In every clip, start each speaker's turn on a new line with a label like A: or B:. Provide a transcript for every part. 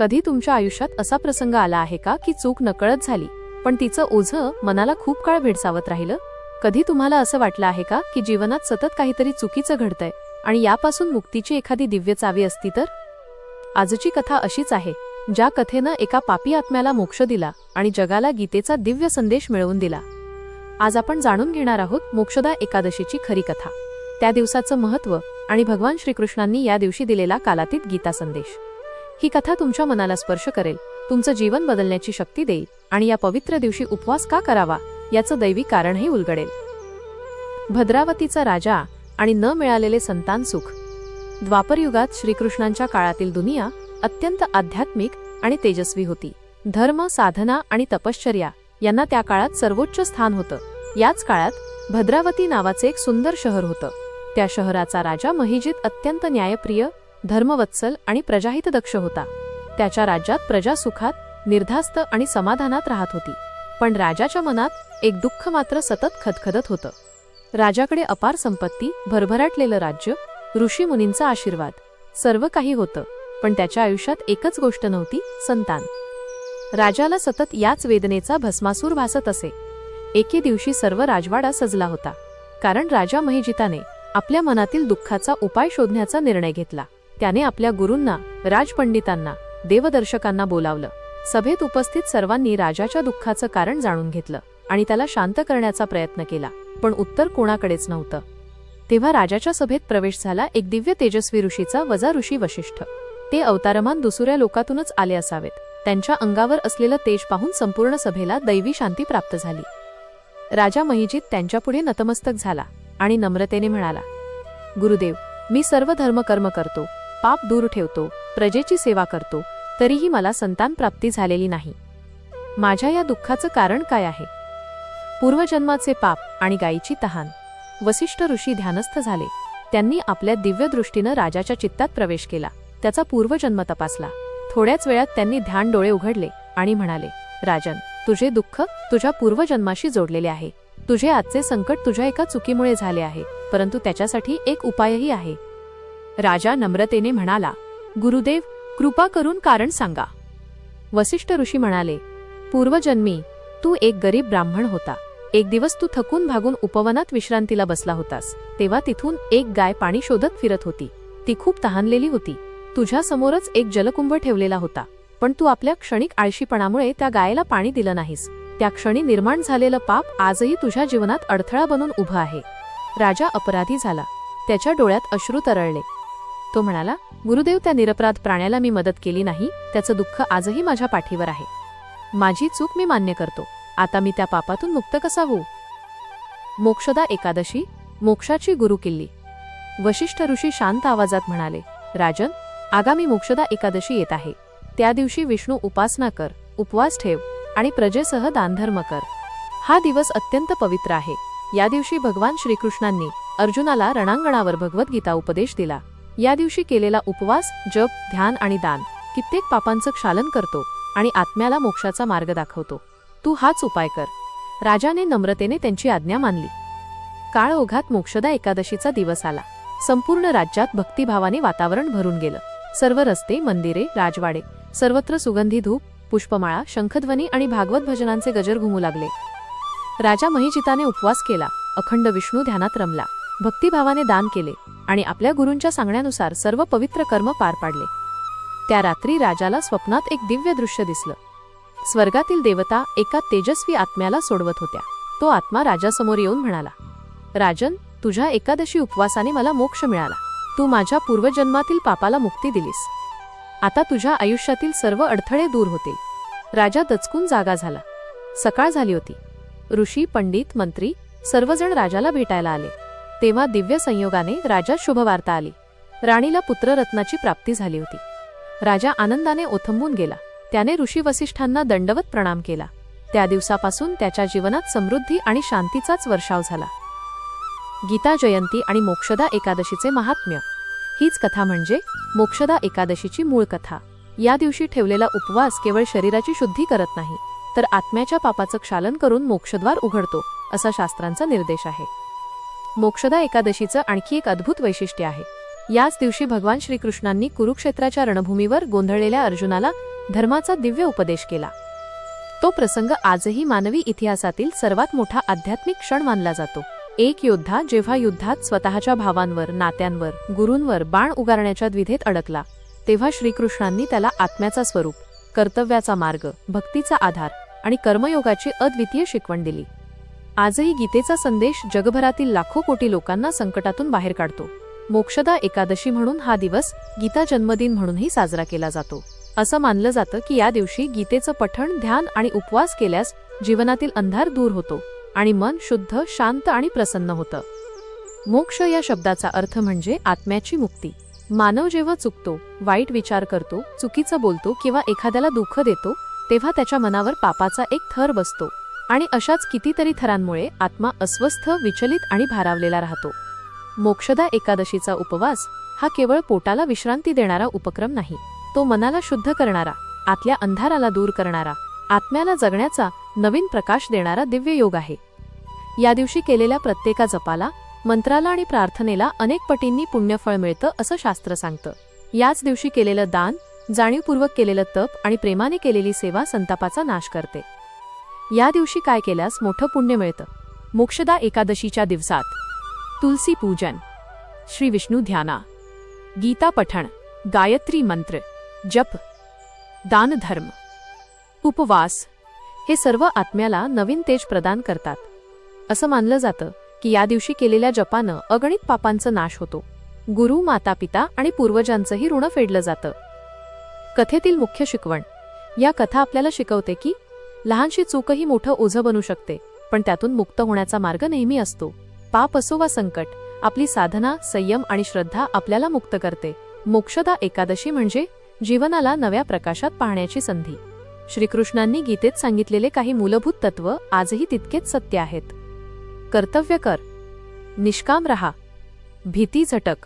A: कधी तुमच्या आयुष्यात असा प्रसंग आला आहे का की चूक नकळत झाली पण तिचं ओझं मनाला खूप काळ भेडसावत राहिलं? कधी तुम्हाला असं वाटलं आहे का की जीवनात सतत काहीतरी चुकीचं घडतंय आणि यापासून मुक्तीची एखादी दिव्य चावी असती तर? आजची कथा अशीच आहे ज्या कथेनं एका पापी आत्म्याला मोक्ष दिला आणि जगाला गीतेचा दिव्य संदेश मिळवून दिला. आज आपण जाणून घेणार आहोत मोक्षदा एकादशीची खरी कथा. त्या दिवसाचं महत्त्व आणि भगवान श्रीकृष्णांनी या दिवशी दिलेला कालातीत गीता संदेश. ही कथा तुमच्या मनाला स्पर्श करेल. तुमचं जीवन बदलण्याची शक्ती देईल आणि या पवित्र दिवशी उपवास का करावा याचं दैवी कारणही उलगडेल. भद्रावतीचा राजा आणि न मिळालेले संतान सुख. द्वापरयुगात श्रीकृष्णांच्या काळातील दुनिया अत्यंत आध्यात्मिक आणि तेजस्वी होती. धर्म साधना आणि तपश्चर्या यांना त्या काळात सर्वोच्च स्थान होतं. याच काळात भद्रावती नावाचे एक सुंदर शहर होतं. त्या शहराचा राजा महिजित अत्यंत न्यायप्रिय धर्मवत्सल आणि प्रजाहितदक्ष होता. त्याच्या राज्यात प्रजा सुखात निर्धास्त आणि समाधानात राहत होती. पण राजाच्या मनात एक दुःख मात्र सतत खदखदत होतं. राजाकडे अपार संपत्ती भरभराटलेलं राज्य ऋषी मुनींचा आशीर्वाद सर्व काही होतं पण त्याच्या आयुष्यात एकच गोष्ट नव्हती संतान. राजाला सतत याच वेदनेचा भस्मासूर भासत असे. एके दिवशी सर्व राजवाडा सजला होता. कारण राजा महिजिताने आपल्या मनातील दुःखाचा उपाय शोधण्याचा निर्णय घेतला. त्याने आपल्या गुरूंना राजपंडितांना देवदर्शकांना बोलावलं. सभेत उपस्थित सर्वांनी राजाच्या दुःखाचं कारण जाणून घेतलं आणि त्याला शांत करण्याचा प्रयत्न केला पण उत्तर कोणाकडेच नव्हतं. तेव्हा राजाच्या सभेत प्रवेश झाला एक दिव्य तेजस्वी ऋषीचा वजा ऋषी वशिष्ठ. ते अवतारमान दुसऱ्या लोकातूनच आले असावेत. त्यांच्या अंगावर असलेलं तेज पाहून संपूर्ण सभेला दैवी शांती प्राप्त झाली. राजा महिजित त्यांच्यापुढे नतमस्तक झाला आणि नम्रतेने म्हणाला गुरुदेव मी सर्व धर्मकर्म करतो. पाप दूर ठेवतो प्रजेची सेवा करतो तरीही मला संतान प्राप्ती झालेली नाही. माझ्या या दुःखाचं कारण काय आहे? पूर्वजन्माचे पाप आणि गायीची तहान. वसिष्ठ ऋषी ध्यानस्थ झाले. त्यांनी आपल्या दिव्य दृष्टीनं राजाच्या चित्तात प्रवेश केला. त्याचा पूर्वजन्म तपासला. थोड्याच वेळात त्यांनी ध्यान डोळे उघडले आणि म्हणाले राजन तुझे दुःख तुझ्या पूर्वजन्माशी जोडलेले आहे. तुझे आजचे संकट तुझ्या एका चुकीमुळे झाले आहे परंतु त्याच्यासाठी एक उपायही आहे. राजा नम्रतेने म्हणाला गुरुदेव कृपा करून कारण सांगा. वसिष्ठ ऋषी म्हणाले पूर्वजन्मी तू एक गरीब ब्राह्मण होता. एक दिवस तू थकून भागून उपवनात विश्रांतीला बसला होतास. तेव्हा तिथून एक गाय पाणी शोधत फिरत होती. ती खूप तहानलेली होती. तुझ्या समोरच एक जलकुंभ ठेवलेला होता. पण तू आपल्या क्षणिक आळशीपणामुळे त्या गायला पाणी दिलं नाहीस. त्या क्षणी निर्माण झालेलं पाप आजही तुझ्या जीवनात अडथळा बनून उभं आहे. राजा अपराधी झाला. त्याच्या डोळ्यात अश्रू तरळले. तो म्हणाला गुरुदेव त्या निरपराध प्राण्याला मी मदत केली नाही त्याचं दुःख आजही माझ्या पाठीवर आहे. माझी चूक मी मान्य करतो. आता मी त्या पापातून मुक्त कसा होऊ? मोक्षदा एकादशी मोक्षाची गुरु किल्ली. वशिष्ठ ऋषी शांत आवाजात म्हणाले राजन आगामी मोक्षदा एकादशी येत आहे. त्या दिवशी विष्णू उपासना कर उपवास ठेव आणि प्रजेसह दानधर्म कर. हा दिवस अत्यंत पवित्र आहे. या दिवशी भगवान श्रीकृष्णांनी अर्जुनाला रणांगणावर भगवद्गीता उपदेश दिला. या दिवशी केलेला उपवास जप ध्यान आणि दान कित्येक पापांचं क्षालन करतो आणि आत्म्याला मोक्षाचा मार्ग दाखवतो. तू हाच उपाय कर. राजाने नम्रतेने त्यांची आज्ञा मानली. काळ ओघात मोक्षदा एकादशीचा दिवस आला. संपूर्ण राज्यात भक्तिभावाने वातावरण भरून गेलं. सर्व रस्ते मंदिरे राजवाडे सर्वत्र सुगंधी धूप पुष्पमाळा शंखध्वनी आणि भागवत भजनांचे गजर घुमू लागले. राजा महिजिताने उपवास केला. अखंड विष्णू ध्यानात रमला. भक्तिभावाने दान केले. आणि आपल्या गुरूंच्या सांगण्यानुसार सर्व पवित्र कर्म पार पाडले. त्या रात्री राजाला स्वप्नात एक दिव्य दृश्य दिसलं. स्वर्गातील देवता एका तेजस्वी आत्म्याला सोडवत होत्या. तो आत्मा राजासमोर येऊन म्हणाला राजन तुझ्या एकादशी उपवासाने मला मोक्ष मिळाला. तू माझ्या पूर्वजन्मातील पापाला मुक्ती दिलीस. आता तुझ्या आयुष्यातील सर्व अडथळे दूर होतील. राजा दचकून जागा झाला. सकाळ झाली होती. ऋषी पंडित मंत्री सर्वजण राजाला भेटायला आले. तेव्हा दिव्य संयोगाने राजा शुभवार्ता आली. राणीला पुत्ररत्नाची प्राप्ती झाली होती. राजा आनंदाने ओथंबून गेला. त्याने ऋषी वसिष्ठांना दंडवत प्रणाम केला. त्या दिवसापासून त्याच्या जीवनात समृद्धी आणि शांतीचाच वर्षाव झाला. गीता जयंती आणि मोक्षदा एकादशीचे महात्म्य. हीच कथा म्हणजे मोक्षदा एकादशीची मूळ कथा. या दिवशी ठेवलेला उपवास केवळ शरीराची शुद्धी करत नाही तर आत्म्याच्या पापाचं क्षालन करून मोक्षद्वार उघडतो असा शास्त्रांचा निर्देश आहे. मोक्षदा एकादशीचं आणखी एक अद्भुत वैशिष्ट्य आहे. याच दिवशी भगवान श्रीकृष्णांनी कुरुक्षेत्राच्या रणभूमीवर गोंधळलेल्या अर्जुनाला धर्माचा दिव्य उपदेश केला. तो प्रसंग आजही मानवी इतिहासातील सर्वात मोठा आध्यात्मिक क्षण मानला जातो. एक योद्धा जेव्हा युद्धात स्वतःच्या भावांवर नात्यांवर गुरूंवर बाण उगारण्याच्या द्विधेत अडकला तेव्हा श्रीकृष्णांनी त्याला आत्म्याचा स्वरूप कर्तव्याचा मार्ग भक्तीचा आधार आणि कर्मयोगाची अद्वितीय शिकवण दिली. आजही गीतेचा संदेश जगभरातील लाखो कोटी लोकांना संकटातून बाहेर काढतो. मोक्षदा एकादशी म्हणून हा दिवस गीता जन्मदिन म्हणूनही साजरा केला जातो. असं मानलं जातं की या दिवशी गीतेचं पठण ध्यान आणि उपवास केल्यास जीवनातील अंधार दूर होतो आणि मन शुद्ध शांत आणि प्रसन्न होतं. मोक्ष या शब्दाचा अर्थ म्हणजे आत्म्याची मुक्ती. मानव जेव्हा चुकतो वाईट विचार करतो चुकीचं बोलतो किंवा एखाद्याला दुःख देतो तेव्हा त्याच्या मनावर पापाचा एक थर बसतो. आणि अशाच कितीतरी थरांमुळे आत्मा अस्वस्थ विचलित आणि भारावलेला राहतो. मोक्षदा एकादशीचा उपवास हा केवळ पोटाला विश्रांती देणारा उपक्रम नाही तो मनाला शुद्ध करणारा आतल्या अंधाराला दूर करणारा आत्म्याला जगण्याचा नवीन प्रकाश देणारा दिव्य योग आहे. या दिवशी केलेल्या प्रत्येका जपाला मंत्राला आणि प्रार्थनेला अनेक पटींनी पुण्यफळ मिळतं असं शास्त्र सांगतं. याच दिवशी केलेलं दान जाणीवपूर्वक केलेलं तप आणि प्रेमाने केलेली सेवा संतापाचा नाश करते. या दिवशी काय केल्यास मोठं पुण्य मिळतं. मोक्षदा एकादशीच्या दिवसात. तुलसी पूजन. श्री विष्णू ध्याना. गीता पठण. गायत्री मंत्र. जप. दानधर्म उपवास. हे सर्व आत्म्याला नवीन तेज प्रदान करतात. असं मानलं जातं की या दिवशी केलेल्या जपानं अगणित पापांचा नाश होतो. गुरु माता पिता आणि पूर्वजांचंही ऋण फेडलं जातं. कथेतील मुख्य शिकवण. या कथा आपल्याला शिकवते की लहानशी चूकही मोठं ओझं बनू शकते पण त्यातून मुक्त होण्याचा मार्ग नेहमी असतो. पाप असो वा संकट आपली साधना संयम आणि श्रद्धा आपल्याला मुक्त करते. मोक्षदा एकादशी म्हणजे जीवनाला नव्या प्रकाशात पाहण्याची संधी. श्रीकृष्णांनी गीतेत सांगितलेले काही मूलभूत तत्व आजही तितकेच सत्य आहेत. कर्तव्य कर. निष्काम रहा. भीती झटक.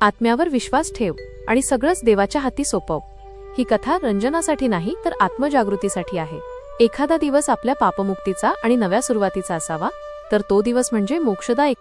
A: आत्म्यावर विश्वास ठेव आणि सगळंच देवाच्या हाती सोपव. ही कथा रंजनासाठी नाही तर आत्मजागृतीसाठी आहे. एखादा दिवस आपल्या पापमुक्तीचा आणि नव्या सुरुवातीचा असावा तर तो दिवस म्हणजे मोक्षदायक